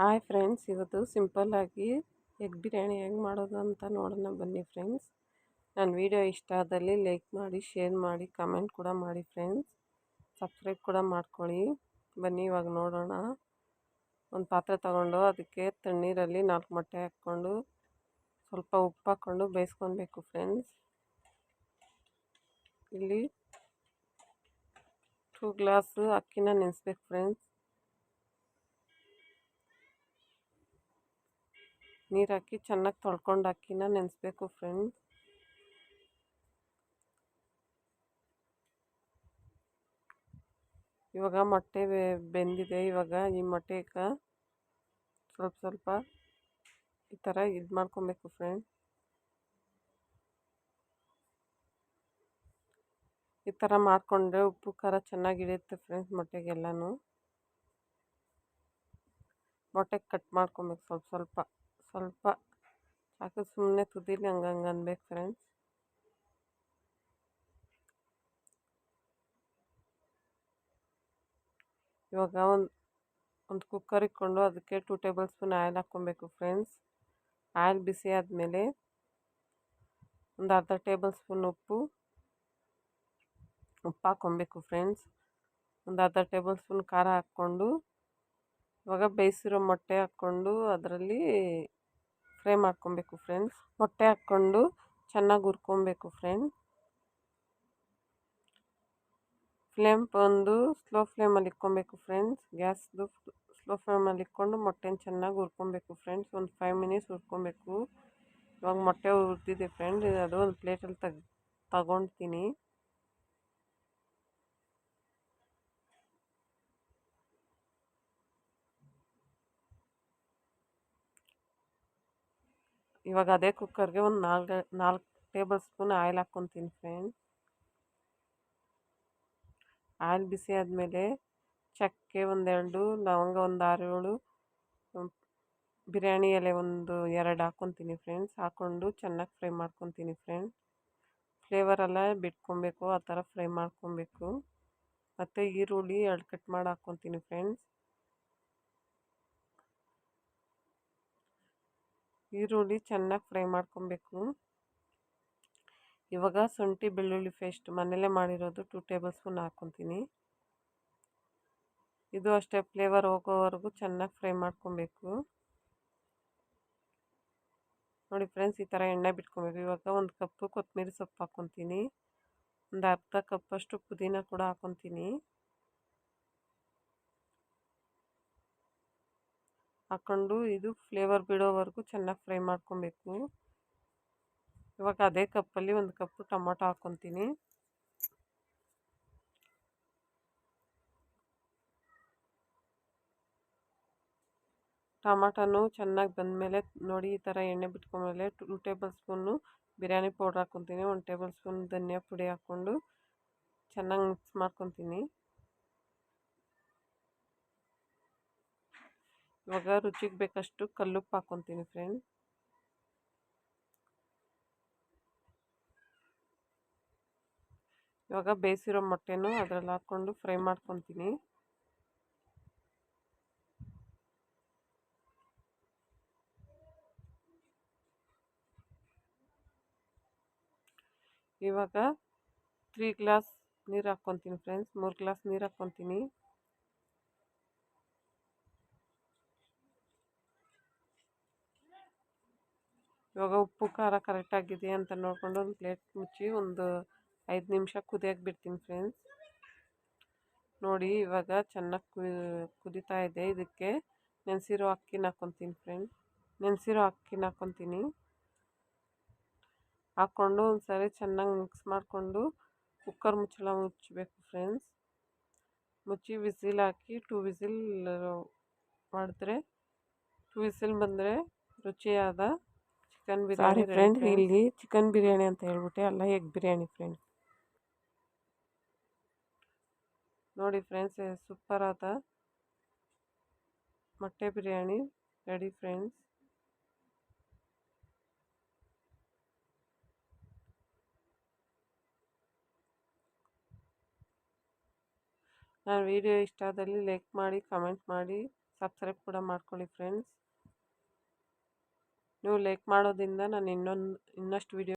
Hi friends, ಇವತ್ತು ಸಿಂಪಲ್ಲಾಗಿ egg biryani ಹೆಂಗೆ ಮಾಡೋದು ಅಂತ ನೋಡೋಣ ಬನ್ನಿ ಫ್ರೆಂಡ್ಸ್. ನನ್ನ ವಿಡಿಯೋ ಇಷ್ಟ ಆದಲ್ಲಿ ಲೈಕ್ ಮಾಡಿ, ಶೇರ್ ಮಾಡಿ, ಕಮೆಂಟ್ ಕೂಡ ಮಾಡಿ ಫ್ರೆಂಡ್ಸ್. ಸಬ್ಸ್ಕ್ರೈಬ್ ಕೂಡ ಮಾಡ್ಕೊಳ್ಳಿ. ಬನ್ನಿ, ಇವಾಗ ನೋಡೋಣ. ಒಂದು ಪಾತ್ರೆ ತಗೊಂಡು ಅದಕ್ಕೆ ತಣ್ಣೀರಲ್ಲಿ ನಾಲ್ಕು ಮೊಟ್ಟೆ ಹಾಕ್ಕೊಂಡು ಸ್ವಲ್ಪ ಉಪ್ಪು ಹಾಕ್ಕೊಂಡು ಬೇಯಿಸ್ಕೊಬೇಕು ಫ್ರೆಂಡ್ಸ್. ಇಲ್ಲಿ ಟೂ ಗ್ಲಾಸು ಅಕ್ಕಿನ ನೆನೆಸ್ಬೇಕು ಫ್ರೆಂಡ್ಸ್. ನೀರು ಹಾಕಿ ಚೆನ್ನಾಗಿ ತೊಳ್ಕೊಂಡು ಅಕ್ಕಿನ ನೆನೆಸ್ಬೇಕು ಫ್ರೆಂಡ್ಸ್ ಇವಾಗ ಮೊಟ್ಟೆ ಬೆಂದಿದೆ ಇವಾಗ ಈ ಮೊಟ್ಟೆಗೆ ಸ್ವಲ್ಪ ಸ್ವಲ್ಪ ಈ ಥರ ಇದು ಮಾಡ್ಕೊಬೇಕು ಫ್ರೆಂಡ್ಸ್ ಈ ಥರ ಮಾಡಿಕೊಂಡ್ರೆ ಉಪ್ಪು, ಖಾರ ಚೆನ್ನಾಗಿ ಹಿಡಿಯುತ್ತೆ ಫ್ರೆಂಡ್ಸ್ ಮೊಟ್ಟೆಗೆಲ್ಲನೂ. ಮೊಟ್ಟೆಗೆ ಕಟ್ ಮಾಡ್ಕೊಬೇಕು ಸ್ವಲ್ಪ ಸ್ವಲ್ಪ. ಸ್ವಲ್ಪ ಸಾಕು ಸುಮ್ಮನೆ ತುದಿಲಿ ಹಂಗೆ ಹಂಗೆ ಅನ್ಬೇಕು ಫ್ರೆಂಡ್ಸ್ ಇವಾಗ ಒಂದು ಒಂದು ಕುಕ್ಕರ್ ಇಕ್ಕೊಂಡು ಅದಕ್ಕೆ ಟೂ ಟೇಬಲ್ ಸ್ಪೂನ್ ಆಯಿಲ್ ಹಾಕ್ಕೊಬೇಕು ಫ್ರೆಂಡ್ಸ್ ಆಯಿಲ್ ಬಿಸಿ ಆದಮೇಲೆ ಒಂದು ಅರ್ಧ ಟೇಬಲ್ ಸ್ಪೂನ್ ಉಪ್ಪು ಉಪ್ಪು ಹಾಕ್ಕೊಬೇಕು ಫ್ರೆಂಡ್ಸ್ ಒಂದು ಅರ್ಧ ಟೇಬಲ್ ಸ್ಪೂನ್ ಖಾರ ಹಾಕ್ಕೊಂಡು ಇವಾಗ ಬೇಯಿಸಿರೋ ಮೊಟ್ಟೆ ಹಾಕ್ಕೊಂಡು ಅದರಲ್ಲಿ ಫ್ರೈ ಮಾಡ್ಕೊಬೇಕು ಫ್ರೆಂಡ್ಸ್ ಮೊಟ್ಟೆ ಹಾಕ್ಕೊಂಡು ಚೆನ್ನಾಗಿ ಹುರ್ಕೊಬೇಕು ಫ್ರೆಂಡ್ಸ್ ಫ್ಲೇಮ್ ಬಂದು ಸ್ಲೋ ಫ್ಲೇಮಲ್ಲಿ ಇಕ್ಕೊಬೇಕು ಫ್ರೆಂಡ್ಸ್ ಗ್ಯಾಸ್ದು ಸ್ಲೋ ಫ್ಲೇಮಲ್ಲಿ ಇಕ್ಕೊಂಡು ಮೊಟ್ಟೆನ ಚೆನ್ನಾಗಿ ಹುರ್ಕೊಬೇಕು ಫ್ರೆಂಡ್ಸ್ ಒಂದು ಫೈವ್ ಮಿನಿಟ್ಸ್ ಹುರ್ಕೊಬೇಕು. ಇವಾಗ ಮೊಟ್ಟೆ ಹುರಿದಿದೆ ಫ್ರೆಂಡ್ ಅದು ಒಂದು ಪ್ಲೇಟಲ್ಲಿ ತಗ್ ತಗೊಳ್ತೀನಿ ಇವಾಗ ಅದೇ ಕುಕ್ಕರ್ಗೆ ಒಂದು ನಾಲ್ಕು ನಾಲ್ಕು ಟೇಬಲ್ ಸ್ಪೂನ್ ಆಯಿಲ್ ಹಾಕ್ಕೊತೀನಿ ಫ್ರೆಂಡ್. ಆಯಿಲ್ ಬಿಸಿ ಆದಮೇಲೆ ಚಕ್ಕೆ ಒಂದೆರಡು, ಲವಂಗ ಒಂದು ಆರು ಏಳು ಬಿರಿಯಾನಿ ಎಲೆ ಒಂದು ಎರಡು ಹಾಕ್ಕೊತೀನಿ ಫ್ರೆಂಡ್ಸ್. ಹಾಕ್ಕೊಂಡು ಚೆನ್ನಾಗಿ ಫ್ರೈ ಮಾಡ್ಕೊತೀನಿ ಫ್ರೆಂಡ್ಸ್ ಫ್ಲೇವರೆಲ್ಲ ಬಿಟ್ಕೊಬೇಕು, ಆ ಥರ ಫ್ರೈ ಮಾಡ್ಕೊಬೇಕು. ಮತ್ತು ಈರುಳ್ಳಿ ಎರಡು ಕಟ್ ಮಾಡಿ ಹಾಕ್ಕೊತೀನಿ ಫ್ರೆಂಡ್ಸ್. ಈರುಳ್ಳಿ ಚೆನ್ನಾಗಿ ಫ್ರೈ ಮಾಡ್ಕೊಬೇಕು. ಇವಾಗ ಶುಂಠಿ, ಬೆಳ್ಳುಳ್ಳಿ ಪೇಸ್ಟ್ ಮನೆಯಲ್ಲೇ ಮಾಡಿರೋದು ಟೂ ಟೇಬಲ್ ಸ್ಪೂನ್ ಹಾಕ್ಕೊತೀನಿ. ಇದು ಅಷ್ಟೇ ಫ್ಲೇವರ್ ಹೋಗೋವರೆಗೂ ಚೆನ್ನಾಗಿ ಫ್ರೈ ಮಾಡ್ಕೊಬೇಕು. ನೋಡಿ ಫ್ರೆಂಡ್ಸ್ ಈ ಥರ ಎಣ್ಣೆ ಬಿಟ್ಕೊಬೇಕು. ಇವಾಗ ಒಂದು ಕಪ್ಪು ಕೊತ್ತಂಬರಿ ಸೊಪ್ಪು ಹಾಕ್ಕೊತೀನಿ. ಒಂದು ಅರ್ಧ ಕಪ್ಪಷ್ಟು ಪುದೀನ ಕೂಡ ಹಾಕ್ಕೊತೀನಿ. ಹಾಕ್ಕೊಂಡು ಇದು ಫ್ಲೇವರ್ ಬಿಡೋವರೆಗೂ ಚೆನ್ನಾಗಿ ಫ್ರೈ ಮಾಡ್ಕೊಬೇಕು ಇವಾಗ ಅದೇ ಕಪ್ಪಲ್ಲಿ ಒಂದು ಕಪ್ಪು ಟೊಮೊಟೊ ಹಾಕ್ಕೊತೀನಿ ಟೊಮಟನು ಚೆನ್ನಾಗಿ ಬಂದಮೇಲೆ ನೋಡಿ ಈ ಥರ ಎಣ್ಣೆ ಬಿಟ್ಕೊಂಡ್ಮೇಲೆ two tablespoon biryani powder ಹಾಕ್ಕೊತೀನಿ ಒಂದು ಟೇಬಲ್ ಸ್ಪೂನ್ ಧನಿಯಾ ಪುಡಿ ಹಾಕ್ಕೊಂಡು ಚೆನ್ನಾಗಿ ಮಿಕ್ಸ್ ಮಾಡ್ಕೊತೀನಿ. ಇವಾಗ ರುಚಿಗೆ ಬೇಕಷ್ಟು ಕಲ್ಲುಪ್ಪು ಹಾಕ್ಕೊತೀನಿ ಫ್ರೆಂಡ್ ಇವಾಗ ಬೇಯಿಸಿರೋ ಮೊಟ್ಟೆನೂ ಅದರಲ್ಲಿ ಹಾಕ್ಕೊಂಡು ಫ್ರೈ ಮಾಡ್ಕೊತೀನಿ. ಇವಾಗ ತ್ರೀ ಗ್ಲಾಸ್ ನೀರು ಹಾಕ್ಕೊತೀನಿ ಫ್ರೆಂಡ್ಸ್ ಮೂರು ಗ್ಲಾಸ್ ನೀರು ಹಾಕ್ಕೊತೀನಿ ಇವಾಗ ಉಪ್ಪು, ಖಾರ ಕರೆಕ್ಟಾಗಿದೆ ಅಂತ ನೋಡಿಕೊಂಡು ಒಂದು ಪ್ಲೇಟ್ ಮುಚ್ಚಿ ಒಂದು ಐದು ನಿಮಿಷ ಕುದಿಯಕ್ಕೆ ಬಿಡ್ತೀನಿ ಫ್ರೆಂಡ್ಸ್ ನೋಡಿ ಇವಾಗ ಚೆನ್ನಾಗಿ ಕು, ಕುದೀತಾ ಇದೆ. ಇದಕ್ಕೆ ನೆನೆಸಿರೋ ಅಕ್ಕಿನ ಹಾಕ್ಕೊತೀನಿ ಫ್ರೆಂಡ್ ನೆನೆಸಿರೋ ಅಕ್ಕಿನ ಹಾಕ್ಕೊತೀನಿ ಹಾಕ್ಕೊಂಡು ಒಂದು ಸರಿ ಚೆನ್ನಾಗಿ ಮಿಕ್ಸ್ ಮಾಡಿಕೊಂಡು ಕುಕ್ಕರ್ ಮುಚ್ಚಳ ಮುಚ್ಚಬೇಕು ಫ್ರೆಂಡ್ಸ್ ಮುಚ್ಚಿ ವಿಸಿಲ್ ಹಾಕಿ ಟೂ ವಿಸಿಲ್ ಮಾಡಿದ್ರೆ ಟೂ ವಿಸಿಲ್ ಬಂದರೆ ರುಚಿಯಾದ ಚಿಕನ್ ಬಿರಿಯಾನಿ ಫ್ರೆಂಡ್ ಇಲ್ಲಿ ಚಿಕನ್ ಬಿರಿಯಾನಿ ಅಂತ ಹೇಳ್ಬಿಟ್ಟೆ. ಅಲ್ಲ ಎಗ್ ಬಿರಿಯಾನಿ ಫ್ರೆಂಡ್ ನೋಡಿ ಫ್ರೆಂಡ್ಸ್ ಸೂಪರ್ ಆದ ಮೊಟ್ಟೆ ಬಿರಿಯಾನಿ ರೆಡಿ ಫ್ರೆಂಡ್ಸ್ ನಾನು ವಿಡಿಯೋ ಇಷ್ಟ ಆದಲ್ಲಿ ಲೈಕ್ ಮಾಡಿ ಕಮೆಂಟ್ ಮಾಡಿ ಸಬ್ಸ್ಕ್ರೈಬ್ ಕೂಡ ಮಾಡ್ಕೊಳ್ಳಿ ಫ್ರೆಂಡ್ಸ್ ನೀವು ಲೈಕ್ ಮಾಡೋದ್ರಿಂದ ನಾನು ಇನ್ನೊಂದು ಇನ್ನಷ್ಟು ವಿಡಿಯೋ